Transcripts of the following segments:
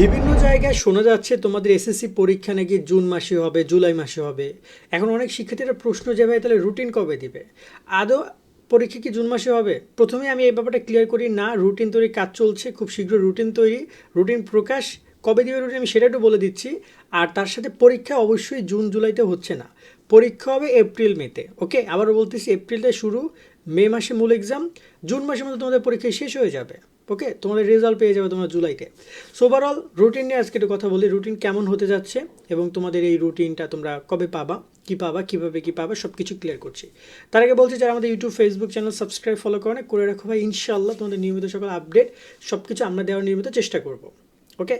বিভিন্ন জায়গায় শোনা যাচ্ছে তোমাদের এসএসসি পরীক্ষা নাকি জুন মাসে হবে, জুলাই মাসে হবে। এখন অনেক শিক্ষার্থীরা প্রশ্ন যে, ভাই, তাহলে রুটিন কবে দিবে? আদৌ পরীক্ষা কি জুন মাসে হবে? প্রথমে আমি এই ব্যাপারটা ক্লিয়ার করি, না রুটিন তৈরি কাজ চলছে, খুব শীঘ্র রুটিন তৈরি রুটিন প্রকাশ, কবে দিবে রুটিন আমি সেটা একটু বলে দিচ্ছি। আর তার সাথে পরীক্ষা অবশ্যই জুন, জুলাইতে হচ্ছে না। পরীক্ষা হবে এপ্রিল, মেতে, ওকে? আবারও বলতেছি এপ্রিলে শুরু, মে মাসে মূল এক্সাম জুন মাসের মধ্যে তোমাদের পরীক্ষা শেষ হয়ে যাবে। ওকে তোমাদের রেজাল্ট পেয়ে যাবে তোমরা জুলাইতে। সো ওভারঅল রুটিন নিয়ে আজকে একটু কথা বলি। রুটিন কেমন হতে যাচ্ছে এবং তোমাদের এই রুটিনটা তোমরা কবে পাবা, কী পাবা, কীভাবে কী পাবা সব কিছু ক্লিয়ার করছি। তার আগে বলছি, যারা আমাদের YouTube Facebook channel subscribe follow করে করে রাখো ভাই। ইনশাআল্লাহ তোমাদের নিয়মিত সকল আপডেট সব কিছু আমরা দেওয়ার নিয়মিত চেষ্টা করব। ওকে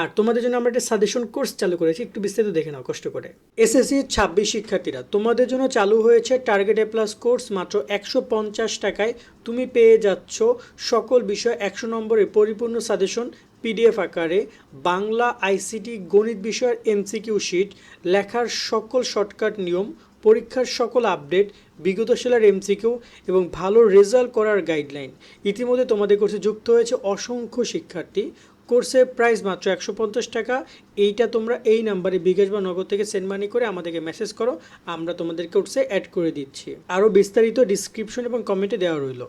আর তোমাদের জন্য আমরা একটা সাজেশন কোর্স চালু করেছি, একটু বিস্তারিত দেখে নাও কষ্ট করে। এসএসসি ছাব্বিশ শিক্ষার্থীরা, তোমাদের জন্য চালু হয়েছে টার্গেট এ প্লাস কোর্স মাত্র একশো পঞ্চাশ টাকায়। তুমি পেয়ে যাচ্ছ সকল বিষয় একশো নম্বরের পরিপূর্ণ সাজেশন পিডিএফ আকারে, বাংলা আইসিটি গণিত বিষয়ের এমসিকিউ শিট লেখার সকল শর্টকাট নিয়ম, পরীক্ষার সকল আপডেট বিগত সালের এমসিকিউ এবং ভালো রেজাল্ট করার গাইডলাইন ইতিমধ্যে তোমাদের কোর্সে যুক্ত হয়েছে অসংখ্য শিক্ষার্থী। কোর্সের প্রাইস মাত্র একশো পঞ্চাশ টাকা। এইটা তোমরা এই নাম্বারে বিকাশ বা নগদ থেকে সেন্ড মানি করে আমাদেরকে মেসেজ করো, আমরা তোমাদের কোর্সে অ্যাড করে দিচ্ছি। আরও বিস্তারিত ডিসক্রিপশন এবং কমেন্টে দেওয়া রইল।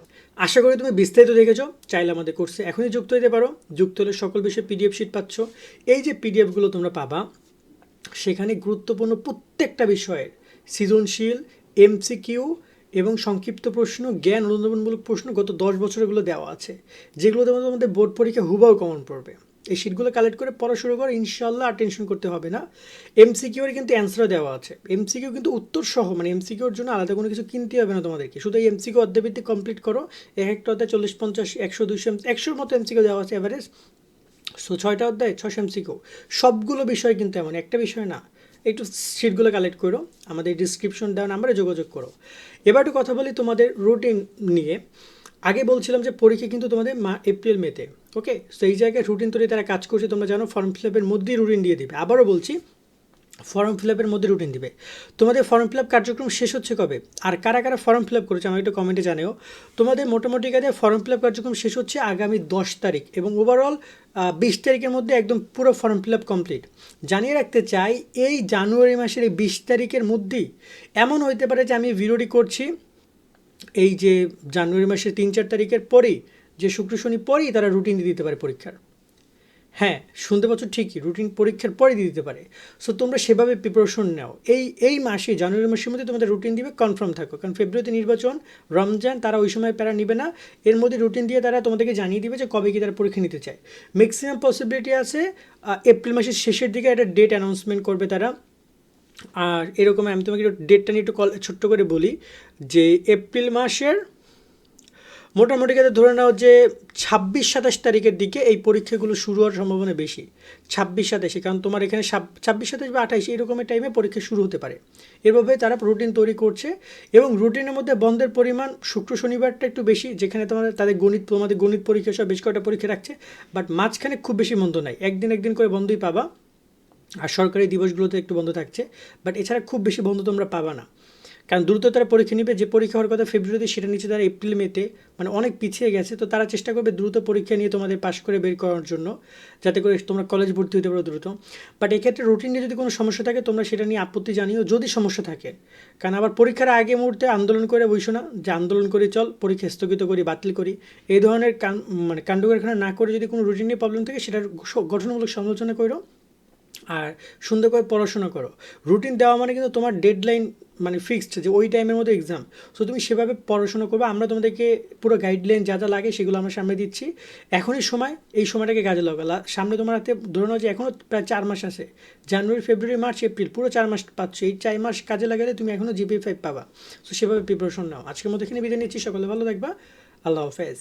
আশা করি তুমি বিস্তারিত দেখেছ। চাইলে আমাদের কোর্সে এখনই যুক্ত হতে পারো। যুক্ত হলে সকল বিষয়ে পিডিএফ শিট পাচ্ছ। এই যে পিডিএফগুলো তোমরা পাবা, সেখানে গুরুত্বপূর্ণ প্রত্যেকটা বিষয়ের সৃজনশীল এমসিকিউ এবং সংক্ষিপ্ত প্রশ্ন, জ্ঞান অনুধাবনমূলক প্রশ্ন গত দশ বছরগুলো দেওয়া আছে, যেগুলো তোমাদের বোর্ড পরীক্ষা হুবাও কমন পড়বে। এই শিটগুলো কালেক্ট করে পড়া শুরু করো ইনশাল্লাহ আর টেনশন করতে হবে না। এমসিকিউর কিন্তু অ্যান্সারও দেওয়া আছে। এমসিকিউ কিন্তু উত্তর সহ মানে এমসিকিউর জন্য আলাদা কোনো কিছু কিনতে হবে না তোমাদেরকে। শুধু এই এমসিকিউ অধ্যায়ভিত্তিক কমপ্লিট করো, এক একটা অধ্যায় চল্লিশ, পঞ্চাশ, একশো, দুইশো, একশোর মতো এমসিকিউ দেওয়া আছে এভারেজ সো ছয়টা অধ্যায় ছশো এমসিকিউ সবগুলো বিষয় কিন্তু এমন, একটা বিষয় না। একটু সিটগুলো কালেক্ট করো, আমাদের ডিসক্রিপশন দেওয়া নাম্বারে যোগাযোগ করো। এবার একটু কথা বলি তোমাদের রুটিন নিয়ে। আগে বলছিলাম যে পরীক্ষা কিন্তু তোমাদের মা এপ্রিল মেতে ওকে সেই জায়গায় রুটিন তৈরি তারা কাজ করছে, তোমরা জানো ফর্ম ফিল আপের মধ্যেই রুটিন দিয়ে দিবে। আবারও বলছি ফর্ম ফিল আপের মধ্যে রুটিন দিবে। তোমাদের ফর্ম ফিল আপ কার্যক্রম শেষ হচ্ছে কবে? আর কারা কারা ফর্ম ফিল আপ করেছে, আমাকে একটু কমেন্টে জানিও। তোমাদের মোটামুটি কাজে ফর্ম ফিল আপ কার্যক্রম শেষ হচ্ছে আগামী দশ তারিখ এবং ওভারঅল বিশ তারিখের মধ্যে একদম পুরো ফর্ম ফিল আপ কমপ্লিট জানিয়ে রাখতে চাই, এই জানুয়ারি মাসের এই বিশ তারিখের মধ্যেই এমন হইতে পারে যে আমি ভিডিওটি করছি, এই যে জানুয়ারি মাসের তিন চার তারিখের পরেই, যে শুক্র শনি পরেই তারা রুটিন দিতে পারে পরীক্ষার। হ্যাঁ শুনতে পাচ্ছ ঠিকই রুটিন পরীক্ষার পরে দিয়ে দিতে পারে। সো তোমরা সেভাবে প্রিপারেশন নাও। এই এই মাসে, জানুয়ারি মাসের মধ্যে তোমাদের রুটিন দিবে কনফার্ম থাকো। কারণ ফেব্রুয়ারিতে নির্বাচন, রমজান, তারা ওই সময় প্যারা নিবে না। এর মধ্যে রুটিন দিয়ে তারা তোমাদেরকে জানিয়ে দিবে যে কবে কি তারা পরীক্ষা নিতে চায়। ম্যাক্সিমাম পসিবিলিটি আছে এপ্রিল মাসের শেষের দিকে একটা ডেট অ্যানাউন্সমেন্ট করবে তারা। আর এরকম আমি তোমাকে ডেটটা নিয়ে একটু কল ছোট্ট করে বলি যে এপ্রিল মাসের মোটামুটি কথা ধরে নাও যে ছাব্বিশ সাতাশ তারিখের দিকে এই পরীক্ষাগুলো শুরু হওয়ার সম্ভাবনা বেশি। ছাব্বিশ সাতাশে, কারণ তোমার এখানে ছাব্বিশ সাতাশ বা আঠাশ এরকমের টাইমে পরীক্ষা শুরু হতে পারে। এভাবে তারা রুটিন তৈরি করছে এবং রুটিনের মধ্যে বন্ধের পরিমাণ শুক্র, শনিবারটা একটু বেশি, যেখানে তোমাদের তাদের গণিত, তোমাদের গণিত পরীক্ষা সব বেশ কয়েকটা পরীক্ষা রাখছে বাট মাঝখানে খুব বেশি বন্ধ নাই। একদিন একদিন করে বন্ধই পাবা, আর সরকারি দিবসগুলোতে একটু বন্ধ থাকছে বাট এছাড়া খুব বেশি বন্ধ তোমরা পাবা না। কারণ দ্রুত তারা পরীক্ষা নেবে, যে পরীক্ষা হওয়ার কথা ফেব্রুয়ারিতে সেটা নিচে তারা এপ্রিল মেতে মানে অনেক পিছিয়ে গেছে। তো তারা চেষ্টা করবে দ্রুত পরীক্ষা নিয়ে তোমাদের পাশ করে বের করার জন্য, যাতে করে তোমরা কলেজ ভর্তি হতে পারো দ্রুত। বাট এক্ষেত্রে রুটিন নিয়ে যদি কোনো সমস্যা থাকে, তোমরা সেটা নিয়ে আপত্তি জানিও যদি সমস্যা থাকে। কারণ আবার পরীক্ষার আগে মুহূর্তে আন্দোলন করে বইসো না, যে আন্দোলন করে চল, পরীক্ষা স্থগিত করি, বাতিল করি। এই ধরনের মানে কাণ্ড কারখানা না করে যদি কোনো রুটিন নিয়ে প্রবলেম থাকে, সেটার গঠনমূলক সমালোচনা করো। আর সুন্দর করে পড়াশোনা করো। রুটিন দেওয়া মানে কিন্তু তোমার ডেডলাইন মানে ফিক্সড যে ওই টাইমের মধ্যে এক্সাম সো তুমি সেভাবে পড়াশোনা করবে, আমরা তোমাদেরকে পুরো গাইডলাইন যা যা লাগে সেগুলো আমরা সামনে দিচ্ছি। এখনই সময়, এই সময়টাকে কাজে লাগালা সামনে তোমার হাতে ধরে নাও যে এখনও প্রায় চার মাস আছে। জানুয়ারি ফেব্রুয়ারি মার্চ এপ্রিল পুরো চার মাস পাচ্ছ। এই চার মাস কাজে লাগালে তুমি এখনও জিপি ফাইভ পাবা। সো সেভাবে প্রিপারেশন নাও। আজকের মধ্যে এখানে বিদায় নিচ্ছি। সকলে ভালো থাকবা। আল্লাহ হাফেজ।